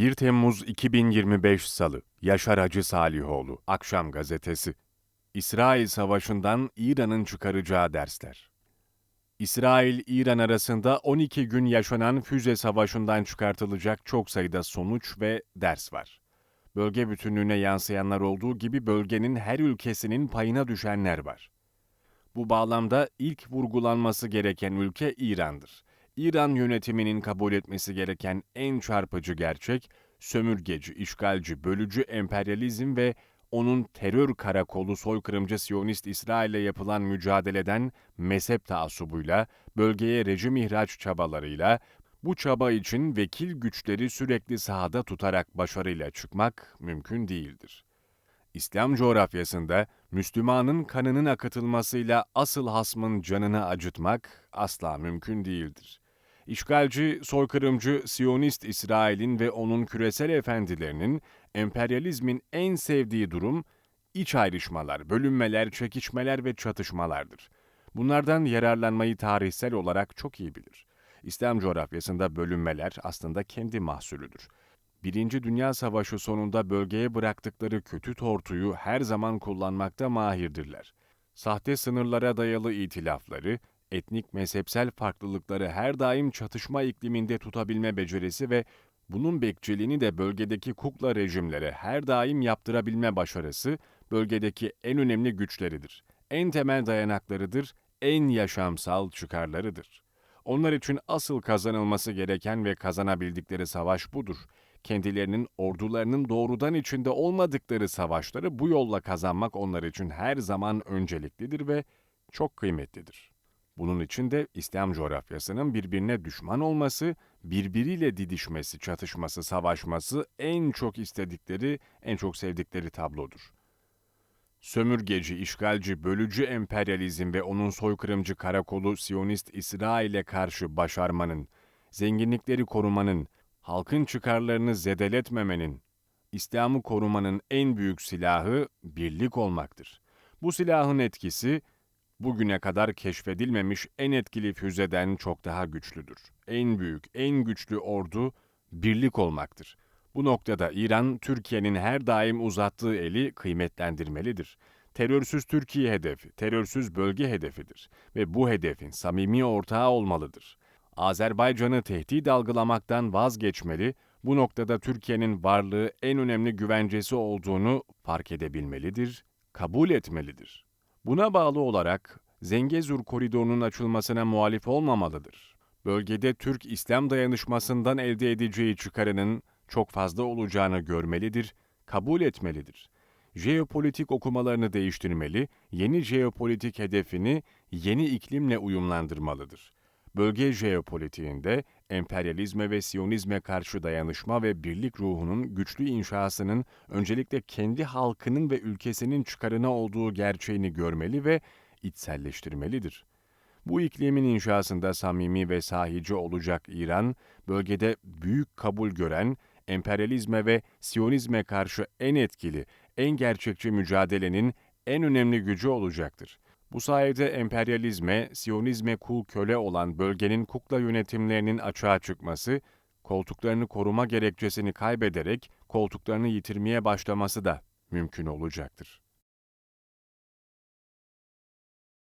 1 Temmuz 2025 Salı Yaşar Hacı Salihoğlu Akşam Gazetesi İsrail Savaşı'ndan İran'ın çıkaracağı dersler İsrail-İran arasında 12 gün yaşanan füze savaşından çıkartılacak çok sayıda sonuç ve ders var. Bölge bütünlüğüne yansıyanlar olduğu gibi bölgenin her ülkesinin payına düşenler var. Bu bağlamda ilk vurgulanması gereken ülke İran'dır. İran yönetiminin kabul etmesi gereken en çarpıcı gerçek, sömürgeci, işgalci, bölücü emperyalizm ve onun terör karakolu soykırımcı Siyonist İsrail'le yapılan mücadeleden mezhep taassubuyla, bölgeye rejim ihraç çabalarıyla, bu çaba için vekil güçleri sürekli sahada tutarak başarıyla çıkmak mümkün değildir. İslam coğrafyasında Müslümanın kanının akıtılmasıyla asıl hasmın canını acıtmak asla mümkün değildir. İşgalci, soykırımcı, Siyonist İsrail'in ve onun küresel efendilerinin emperyalizmin en sevdiği durum iç ayrışmalar, bölünmeler, çekişmeler ve çatışmalardır. Bunlardan yararlanmayı tarihsel olarak çok iyi bilir. İslam coğrafyasında bölünmeler aslında kendi mahsulüdür. Birinci Dünya Savaşı sonunda bölgeye bıraktıkları kötü tortuyu her zaman kullanmakta mahirdirler. Sahte sınırlara dayalı itilafları, etnik mezhepsel farklılıkları her daim çatışma ikliminde tutabilme becerisi ve bunun bekçiliğini de bölgedeki kukla rejimlere her daim yaptırabilme başarısı bölgedeki en önemli güçleridir. En temel dayanaklarıdır, en yaşamsal çıkarlarıdır. Onlar için asıl kazanılması gereken ve kazanabildikleri savaş budur. Kendilerinin ordularının doğrudan içinde olmadıkları savaşları bu yolla kazanmak onlar için her zaman önceliklidir ve çok kıymetlidir. Bunun için de İslam coğrafyasının birbirine düşman olması, birbiriyle didişmesi, çatışması, savaşması en çok istedikleri, en çok sevdikleri tablodur. Sömürgeci, işgalci, bölücü emperyalizm ve onun soykırımcı karakolu Siyonist İsrail'e karşı başarmanın, zenginlikleri korumanın, halkın çıkarlarını zedeletmemenin, İslam'ı korumanın en büyük silahı birlik olmaktır. Bu silahın etkisi, bugüne kadar keşfedilmemiş en etkili füzeden çok daha güçlüdür. En büyük, en güçlü ordu birlik olmaktır. Bu noktada İran, Türkiye'nin her daim uzattığı eli kıymetlendirmelidir. Terörsüz Türkiye hedefi, terörsüz bölge hedefidir ve bu hedefin samimi ortağı olmalıdır. Azerbaycan'ı tehdit algılamaktan vazgeçmeli, bu noktada Türkiye'nin varlığı en önemli güvencesi olduğunu fark edebilmelidir, kabul etmelidir. Buna bağlı olarak Zengezur koridorunun açılmasına muhalif olmamalıdır. Bölgede Türk-İslam dayanışmasından elde edeceği çıkarının çok fazla olacağını görmelidir, kabul etmelidir. Jeopolitik okumalarını değiştirmeli, yeni jeopolitik hedefini yeni iklimle uyumlandırmalıdır. Bölge jeopolitiğinde emperyalizme ve siyonizme karşı dayanışma ve birlik ruhunun güçlü inşasının öncelikle kendi halkının ve ülkesinin çıkarına olduğu gerçeğini görmeli ve içselleştirmelidir. Bu iklimin inşasında samimi ve sahici olacak İran, bölgede büyük kabul gören, emperyalizme ve siyonizme karşı en etkili, en gerçekçi mücadelenin en önemli gücü olacaktır. Bu sayede emperyalizme, siyonizme kul köle olan bölgenin kukla yönetimlerinin açığa çıkması, koltuklarını koruma gerekçesini kaybederek koltuklarını yitirmeye başlaması da mümkün olacaktır.